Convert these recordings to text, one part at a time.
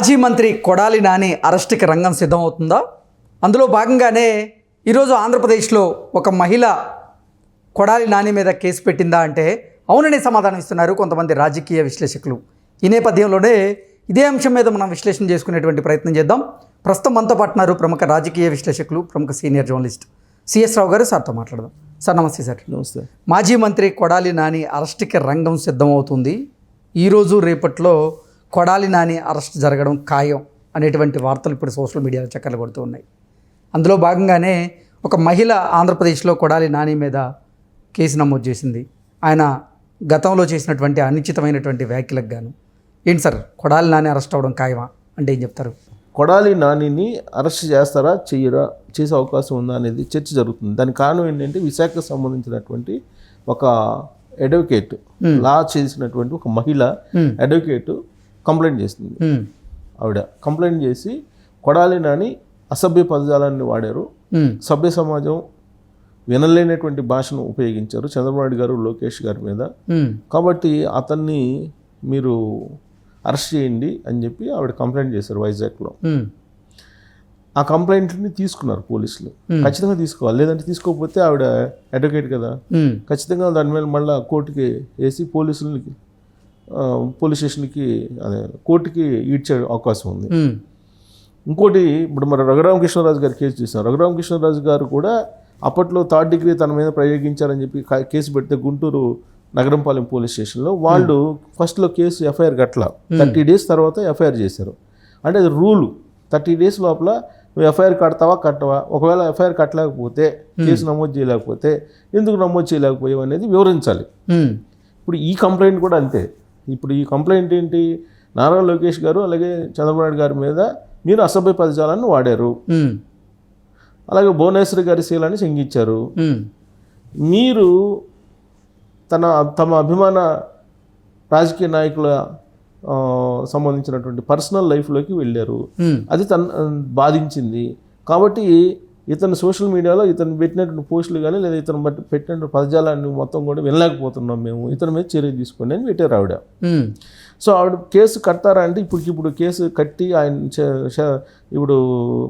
మాజీ మంత్రి కొడాలి నాని అరెస్ట్కి రంగం సిద్ధమవుతుందా? అందులో భాగంగానే ఈరోజు ఆంధ్రప్రదేశ్లో ఒక మహిళ కొడాలి నాని మీద కేసు పెట్టిందా అంటే అవుననే సమాధానం ఇస్తున్నారు కొంతమంది రాజకీయ విశ్లేషకులు. ఈ నేపథ్యంలోనే ఇదే అంశం మీద మనం విశ్లేషణ చేసుకునేటువంటి ప్రయత్నం చేద్దాం. ప్రస్తుతం మనతో పాటున్నారు ప్రముఖ రాజకీయ విశ్లేషకులు ప్రముఖ సీనియర్ జర్నలిస్ట్ సిఎస్ రావు గారు. సార్తో మాట్లాడదాం. సార్ నమస్తే సార్. నమస్తే. మాజీ మంత్రి కొడాలి నాని అరెస్ట్కి రంగం సిద్ధమవుతుంది. ఈరోజు రేపట్లో కొడాలి నాని అరెస్ట్ జరగడం ఖాయం అనేటువంటి వార్తలు ఇప్పుడు సోషల్ మీడియాలో చక్కర్లు కొడుతూ ఉన్నాయి. అందులో భాగంగానే ఒక మహిళ ఆంధ్రప్రదేశ్లో కొడాలి నాని మీద కేసు నమోదు చేసింది. ఆయన గతంలో చేసినటువంటి అనిశ్చితమైనటువంటి వ్యాఖ్యలకు గాను. ఏంటి సార్? కొడాలి నాని అరెస్ట్ అవ్వడం ఖాయమా? అంటే ఏం చెప్తారు? కొడాలి నానిని అరెస్ట్ చేస్తారా? చెయ్యరా చేసే అవకాశం ఉందా అనేది చర్చ జరుగుతుంది. దానికి కారణం ఏంటంటే విశాఖకు సంబంధించినటువంటి ఒక అడ్వకేట్ లా చేసినటువంటి ఒక మహిళ అడ్వకేట్ కంప్లైంట్ చేసింది. ఆవిడ కంప్లైంట్ చేసి కొడాలి నాని అసభ్య పదజాలాన్ని వాడారు. సభ్య సమాజం వినలేనటువంటి భాషను ఉపయోగించారు చంద్రబాబు నాయుడు గారు లోకేష్ గారి మీద. కాబట్టి అతన్ని మీరు అరెస్ట్ చేయండి అని చెప్పి ఆవిడ కంప్లైంట్ చేశారు వైజాగ్లో. ఆ కంప్లైంట్ని తీసుకున్నారు పోలీసులు. ఖచ్చితంగా తీసుకోవాలి. లేదంటే తీసుకోకపోతే ఆవిడ అడ్వకేట్ కదా. ఖచ్చితంగా దాని మీద మళ్ళీ కోర్టుకి వేసి పోలీసులకి పోలీస్ స్టేషన్కి అదే కోర్టుకి ఈడ్చే అవకాశం ఉంది. ఇంకోటి ఇప్పుడు మరి రఘురామకృష్ణరాజు గారు కేసు చూసాం. రఘురామకృష్ణరాజు గారు కూడా అప్పట్లో థర్డ్ డిగ్రీ తన మీద ప్రయోగించారని చెప్పి కేసు పెడితే గుంటూరు నగరంపాలెం పోలీస్ స్టేషన్లో వాళ్ళు ఫస్ట్లో కేసు ఎఫ్ఐఆర్ కట్ల థర్టీ డేస్ తర్వాత ఎఫ్ఐఆర్ చేశారు. అంటే అది రూలు. థర్టీ డేస్ లోపల నువ్వు ఎఫ్ఐఆర్ కడతావా కట్టవా? ఒకవేళ ఎఫ్ఐఆర్ కట్టలేకపోతే కేసు నమోదు చేయలేకపోతే ఎందుకు నమోదు చేయలేకపోయావు అనేది వివరించాలి. ఇప్పుడు ఈ కంప్లైంట్ కూడా అంతే. ఇప్పుడు ఈ కంప్లైంట్ ఏంటి? నారా లోకేష్ గారు అలాగే చంద్రబాబు నాయుడు గారి మీద మీరు అసభ్య పదజాలాన్ని వాడారు. అలాగే భువనేశ్వరి గారి శీలాన్ని శంకించారు. మీరు తన తమ అభిమాన రాజకీయ నాయకుల సంబంధించినటువంటి పర్సనల్ లైఫ్లోకి వెళ్ళారు. అది తన బాధించింది. కాబట్టి ఇతను సోషల్ మీడియాలో ఇతను పెట్టినటువంటి పోస్టులు కానీ లేదా ఇతను బట్టి పెట్టినటువంటి పదజాలాన్ని మొత్తం కూడా వినలేకపోతున్నాం మేము. ఇతని మీద చర్య తీసుకోండి అని పెట్టారు ఆవిడ. సో ఆవిడ కేసు కడతారా అంటే ఇప్పటికి ఇప్పుడు కేసు కట్టి ఆయన ఇప్పుడు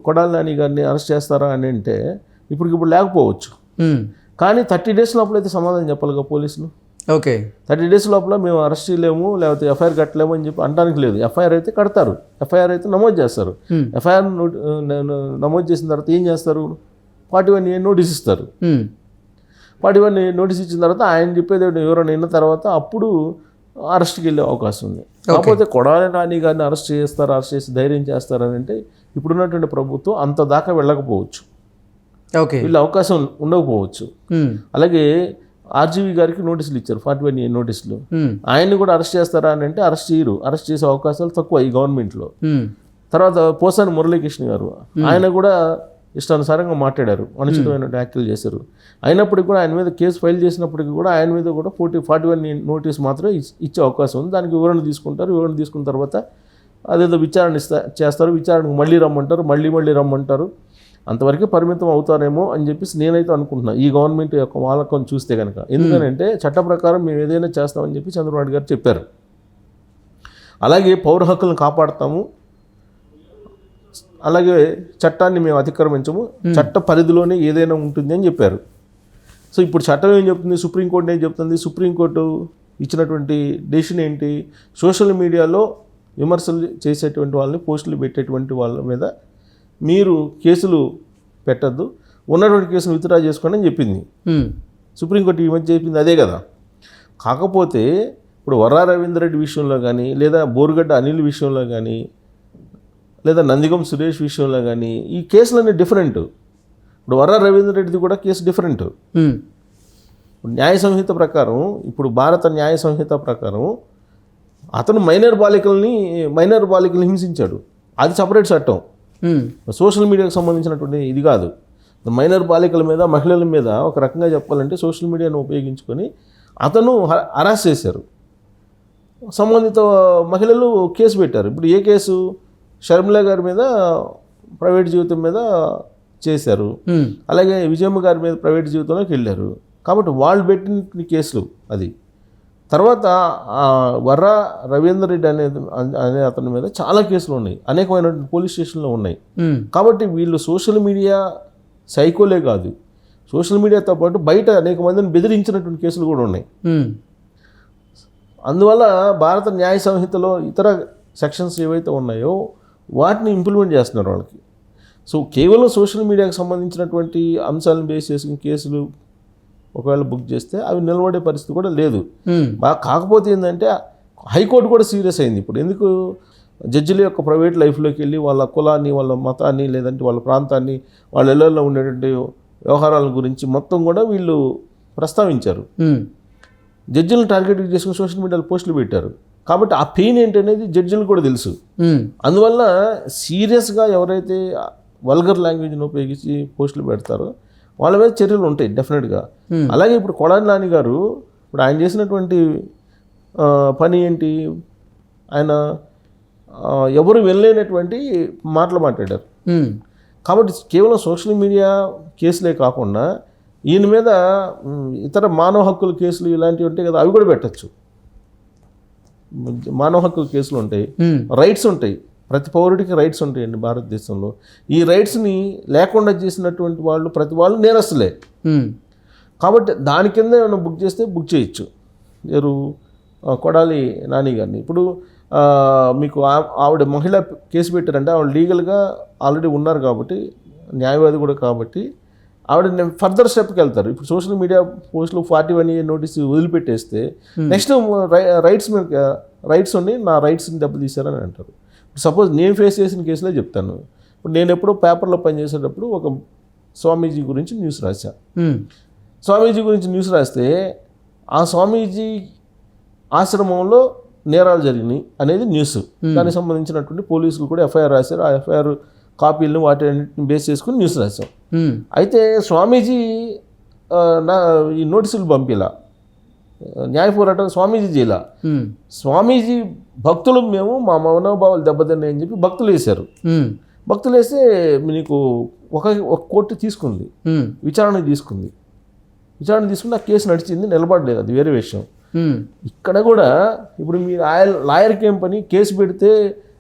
కొడాలి నాని గారిని అరెస్ట్ చేస్తారా అని అంటే ఇప్పటికి ఇప్పుడు లేకపోవచ్చు కానీ థర్టీ డేస్ లోపల అయితే సమాధానం చెప్పాలిగా పోలీసులు? ఓకే. థర్టీ డేస్ లోపల మేము అరెస్ట్ చేయలేము లేకపోతే ఎఫ్ఐఆర్ కట్టలేము అని చెప్పి అనడానికి లేదు. ఎఫ్ఐఆర్ అయితే కడతారు. ఎఫ్ఐఆర్ అయితే నమోదు చేస్తారు. Hmm. ఎఫ్ఐఆర్ నమోదు చేసిన తర్వాత ఏం చేస్తారు? ఫార్టీ వన్ ఏ నోటీస్ ఇస్తారు. ఫార్టీ వన్ నోటీస్ ఇచ్చిన తర్వాత ఆయన చెప్పేది ఎవరైనా విన్న తర్వాత అప్పుడు అరెస్ట్కి వెళ్ళే అవకాశం ఉంది. కాకపోతే కొడాలి నాని గారిని అరెస్ట్ చేస్తారు అరెస్ట్ చేసి ధైర్యం చేస్తారని అంటే ఇప్పుడున్నటువంటి ప్రభుత్వం అంత దాకా వెళ్ళకపోవచ్చు. ఓకే వీళ్ళ అవకాశం ఉండకపోవచ్చు. ఉమ్, అలాగే ఆర్జీవీ గారికి నోటీసులు ఇచ్చారు ఫార్టీ వన్ ఏ నోటీసులు. ఆయన్ని కూడా అరెస్ట్ చేస్తారా అని అంటే అరెస్ట్ చేయరు. అరెస్ట్ చేసే అవకాశాలు తక్కువ ఈ గవర్నమెంట్లో. తర్వాత పోసాని మురళీకృష్ణ గారు ఆయన కూడా ఇష్టానుసారంగా మాట్లాడారు అనుచితమైన వ్యాఖ్యలు చేశారు. అయినప్పటికీ కూడా ఆయన మీద కేసు ఫైల్ చేసినప్పటికీ కూడా ఆయన మీద కూడా ఫోర్టీ ఫార్టీ వన్ నోటీస్ మాత్రం ఇచ్- ఇచ్చే అవకాశం ఉంది. దానికి వివరణ తీసుకుంటారు. వివరణ తీసుకున్న తర్వాత అదేదో విచారణ ఇస్తా చేస్తారు. విచారణకు మళ్ళీ రమ్మంటారు. మళ్ళీ మళ్ళీ రమ్మంటారు. అంతవరకే పరిమితం అవుతారేమో అని చెప్పేసి నేనైతే అనుకుంటున్నా. ఈ గవర్నమెంట్ యొక్క వాలకం చూస్తే కనుక ఎందుకనంటే చట్ట ప్రకారం మేము ఏదైనా చేస్తామని చెప్పి చంద్రబాబు గారు చెప్పారు. అలాగే పౌర హక్కులను కాపాడతాము. అలాగే చట్టాన్ని మేము అతిక్రమించము. చట్ట పరిధిలోనే ఏదైనా ఉంటుంది అని చెప్పారు. సో ఇప్పుడు చట్టం ఏం చెప్తుంది? సుప్రీంకోర్టు ఏం చెప్తుంది? సుప్రీంకోర్టు ఇచ్చినటువంటి డెసిషన్ ఏంటి? సోషల్ మీడియాలో విమర్శలు చేసేటువంటి వాళ్ళని పోస్టులు పెట్టేటువంటి వాళ్ళ మీద మీరు కేసులు పెట్టద్దు. ఉన్నటువంటి కేసును విత్డ్రా చేసుకోండి అని చెప్పింది. సుప్రీంకోర్టు ఈ మధ్య చెప్పింది అదే కదా. కాకపోతే ఇప్పుడు వర్రా రవీందర్ రెడ్డి విషయంలో కానీ లేదా బోరుగడ్డ అనిల్ విషయంలో కానీ లేదా నందిగం సురేష్ విషయంలో కానీ ఈ కేసులన్నీ డిఫరెంట్ ఇప్పుడు వర్రా రవీందర్ రెడ్డిది కూడా కేసు డిఫరెంట్ న్యాయ సంహిత ప్రకారం ఇప్పుడు భారత న్యాయ సంహిత ప్రకారం అతను మైనర్ బాలికల్ని మైనర్ బాలికల్ని హింసించాడు. అది సపరేట్ చట్టం. సోషల్ మీడియాకు సంబంధించినటువంటి ఇది కాదు. మైనర్ బాలికల మీద మహిళల మీద ఒక రకంగా చెప్పాలంటే సోషల్ మీడియాను ఉపయోగించుకొని అతను హరాస్ చేశారు. సంబంధిత మహిళలు కేసు పెట్టారు. ఇప్పుడు ఏ కేసు? షర్మిల గారి మీద ప్రైవేట్ జీవితం మీద చేశారు. ఉమ్, అలాగే విజయమ్మ గారి మీద ప్రైవేట్ జీవితంలోకి వెళ్ళారు. కాబట్టి వాళ్ళు పెట్టిన కేసులు అది. తర్వాత వర్ర రవీందర్ రెడ్డి అనే అనే అతని మీద చాలా కేసులు ఉన్నాయి. అనేకమైన పోలీస్ స్టేషన్లో ఉన్నాయి. కాబట్టి వీళ్ళు సోషల్ మీడియా సైకోలే కాదు. సోషల్ మీడియాతో పాటు బయట అనేక మందిని బెదిరించినటువంటి కేసులు కూడా ఉన్నాయి. అందువల్ల భారత న్యాయ సంహితలో ఇతర సెక్షన్స్ ఏవైతే ఉన్నాయో వాటిని ఇంప్లిమెంట్ చేస్తున్నారు వాళ్ళకి. సో కేవలం సోషల్ మీడియాకి సంబంధించినటువంటి అంశాలను బేస్ చేసుకుని కేసులు ఒకవేళ బుక్ చేస్తే అవి నిలబడే పరిస్థితి కూడా లేదు. బాగా కాకపోతే ఏంటంటే హైకోర్టు కూడా సీరియస్ అయింది ఇప్పుడు. ఎందుకు? జడ్జిల యొక్క ప్రైవేట్ లైఫ్లోకి వెళ్ళి వాళ్ళ కులాన్ని వాళ్ళ మతాన్ని లేదంటే వాళ్ళ ప్రాంతాన్ని వాళ్ళ ఇళ్ళలో ఉండేటువంటి వ్యవహారాల గురించి మొత్తం కూడా వీళ్ళు ప్రస్తావించారు. జడ్జిలను టార్గెట్ చేసుకుని సోషల్ మీడియాలో పోస్టులు పెట్టారు. కాబట్టి ఆ పెయిన్ ఏంటనేది జడ్జిలకు కూడా తెలుసు. అందువల్ల సీరియస్గా ఎవరైతే వల్గర్ లాంగ్వేజ్ని ఉపయోగించి పోస్టులు పెడతారో వాళ్ళ మీద చర్యలు ఉంటాయి డెఫినెట్గా Hmm. అలాగే ఇప్పుడు కొడాలి నాని గారు ఇప్పుడు ఆయన చేసినటువంటి పని ఏంటి? ఆయన ఎవరు వెళ్ళలేనటువంటి మాటలు మాట్లాడారు. ఉమ్, కాబట్టి కేవలం సోషల్ మీడియా కేసులే కాకుండా ఈయన మీద ఇతర మానవ హక్కుల కేసులు ఇలాంటివి ఉంటాయి కదా అవి కూడా పెట్టచ్చు. మానవ హక్కుల కేసులు ఉంటాయి. రైట్స్ ఉంటాయి. ప్రతి పౌరుడికి రైట్స్ ఉంటాయండి భారతదేశంలో. ఈ రైట్స్ని లేకుండా చేసినటువంటి వాళ్ళు ప్రతి వాళ్ళు నేరస్తులే. కాబట్టి దాని కింద ఏమైనా బుక్ చేస్తే బుక్ చేయొచ్చు. ఆ, కొడాలి నాని గారిని. ఇప్పుడు మీకు ఆవిడ మహిళ కేసు పెట్టారంటే ఆవిడ లీగల్గా ఆల్రెడీ ఉన్నారు కాబట్టి న్యాయవాది కూడా కాబట్టి ఆవిడ ఫర్దర్ స్టెప్కి వెళ్తారు. ఇప్పుడు సోషల్ మీడియా పోస్టులు ఫార్టీ వన్ ఇయర్ నోటీస్ వదిలిపెట్టేస్తే నెక్స్ట్ రైట్స్ రైట్స్ ఉండి నా రైట్స్ని దెబ్బతీశారని అంటారు. సపోజ్ నేను ఫేస్ చేసిన కేసులే చెప్తాను. ఇప్పుడు నేను ఎప్పుడో పేపర్లో పనిచేసేటప్పుడు ఒక స్వామీజీ గురించి న్యూస్ రాశా. స్వామీజీ గురించి న్యూస్ రాస్తే ఆ స్వామీజీ ఆశ్రమంలో నేరాలు జరిగినాయి అనేది న్యూస్. దానికి సంబంధించినటువంటి పోలీసులు కూడా ఎఫ్ఐఆర్ రాశారు. ఆ ఎఫ్ఐఆర్ కాపీలను వాటి అన్నింటిని బేస్ చేసుకుని న్యూస్ రాశాం. అయితే స్వామీజీ నా ఈ నోటీసులు పంపిలా. న్యాయ పోరాటం స్వామీజీ ఉమ్, స్వామీజీ భక్తులు మేము మా మనోభావాలు దెబ్బతిన్నాయి అని చెప్పి భక్తులు వేశారు. భక్తులు వేస్తే నీకు ఒక ఒక కోర్టు తీసుకుంది. విచారణ తీసుకుంది. విచారణ తీసుకుని ఆ కేసు నడిచింది నిలబడలేదు. అది వేరే విషయం. ఇక్కడ కూడా ఇప్పుడు మీరు లాయర్ లాయర్కి ఏం పని? కేసు పెడితే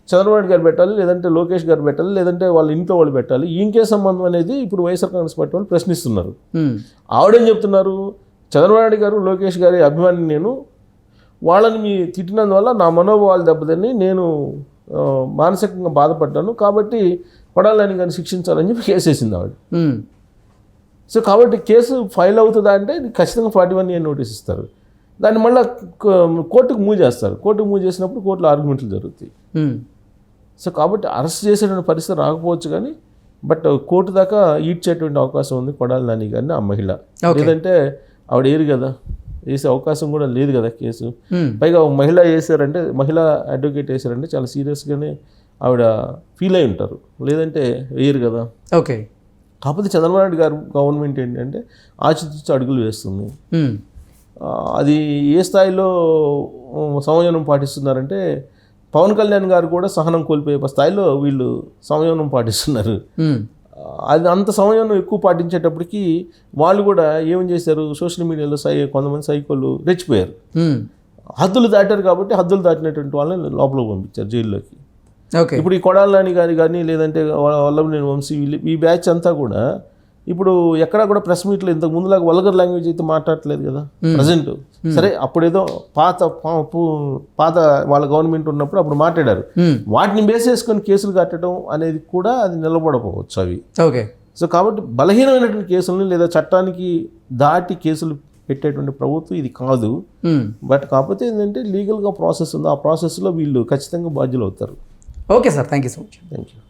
చంద్రబాబు గారు పెట్టాలి లేదంటే లోకేష్ గారు పెట్టాలి లేదంటే వాళ్ళ ఇంట్లో వాళ్ళు పెట్టాలి. ఈయనకే సంబంధం అనేది ఇప్పుడు వైఎస్ఆర్ కాంగ్రెస్ పార్టీ వాళ్ళు ప్రశ్నిస్తున్నారు. ఆవిడేం చెప్తున్నారు? చంద్రబాబు గారు లోకేష్ గారి అభిమాని నేను వాళ్ళని మీ తిట్టినందువల్ల నా మనోభావాలు దెబ్బతిని నేను మానసికంగా బాధపడ్డాను. కాబట్టి కొడాలని గారిని శిక్షించాలని చెప్పి కేసు వేసింది ఆవిడ. సో కాబట్టి కేసు ఫైల్ అవుతుందా అంటే ఖచ్చితంగా ఫార్టీ వన్ ఇయర్ నోటీస్ ఇస్తారు. దాన్ని మళ్ళీ కోర్టుకు మూవ్ చేస్తారు. కోర్టుకు మూవ్ చేసినప్పుడు కోర్టులో ఆర్గ్యుమెంట్లు జరుగుతాయి. సో కాబట్టి అరెస్ట్ చేసేటువంటి పరిస్థితి రాకపోవచ్చు కానీ బట్ కోర్టు దాకా ఈడ్చేటువంటి అవకాశం ఉంది కొడాలి నాని గారిని ఆ మహిళ. లేదంటే ఆవిడ ఏరు కదా. వేసే అవకాశం కూడా లేదు కదా కేసు. పైగా ఒక మహిళ వేసారంటే మహిళ అడ్వకేట్ వేసారంటే చాలా సీరియస్గానే ఆవిడ ఫీల్ అయి ఉంటారు. లేదంటే వేయరు కదా. ఓకే. కాకపోతే చంద్రబాబు నాయుడు గారు గవర్నమెంట్ ఏంటంటే ఆచితూచి అడుగులు వేస్తుంది. అది ఏ స్థాయిలో ఉమ్, సంయమనం పాటిస్తున్నారంటే పవన్ కళ్యాణ్ గారు కూడా సహనం కోల్పోయే స్థాయిలో వీళ్ళు సంయమనం పాటిస్తున్నారు. అది అంత సంయమనం ఎక్కువ పాటించేటప్పటికి వాళ్ళు కూడా ఏం చేశారు? సోషల్ మీడియాలో సై కొంతమంది సైకోలు రెచ్చిపోయారు. హద్దులు దాటారు కాబట్టి హద్దులు దాటినటువంటి వాళ్ళని లోపలికి పంపించారు జైల్లోకి. ఓకే. ఇప్పుడు ఈ కొడాలని గారి కానీ లేదంటే వల్లభనేని వంశీ ఈ బ్యాచ్ అంతా కూడా ఇప్పుడు ఎక్కడా కూడా ప్రెస్ మీట్లో ఇంతకు ముందులాగా వల్గర్ లాంగ్వేజ్ అయితే మాట్లాడట్లేదు కదా ప్రజెంట్ సరే అప్పుడేదో పాత పాత వాళ్ళ గవర్నమెంట్ ఉన్నప్పుడు అప్పుడు మాట్లాడారు. వాటిని బేస్ చేసుకొని కేసులు కట్టడం అనేది కూడా అది నిలబడకపోవచ్చు అవి. ఓకే. సో కాబట్టి బలహీనమైనటువంటి కేసులను లేదా చట్టానికి దాటి కేసులు పెట్టేటువంటి ప్రభుత్వం ఇది కాదు. బట్ కాకపోతే ఏంటంటే లీగల్గా ప్రాసెస్ ఉంది. ఆ ప్రాసెస్లో వీళ్ళు ఖచ్చితంగా బాధ్యులు అవుతారు okay sir. Thank you so much. Thank you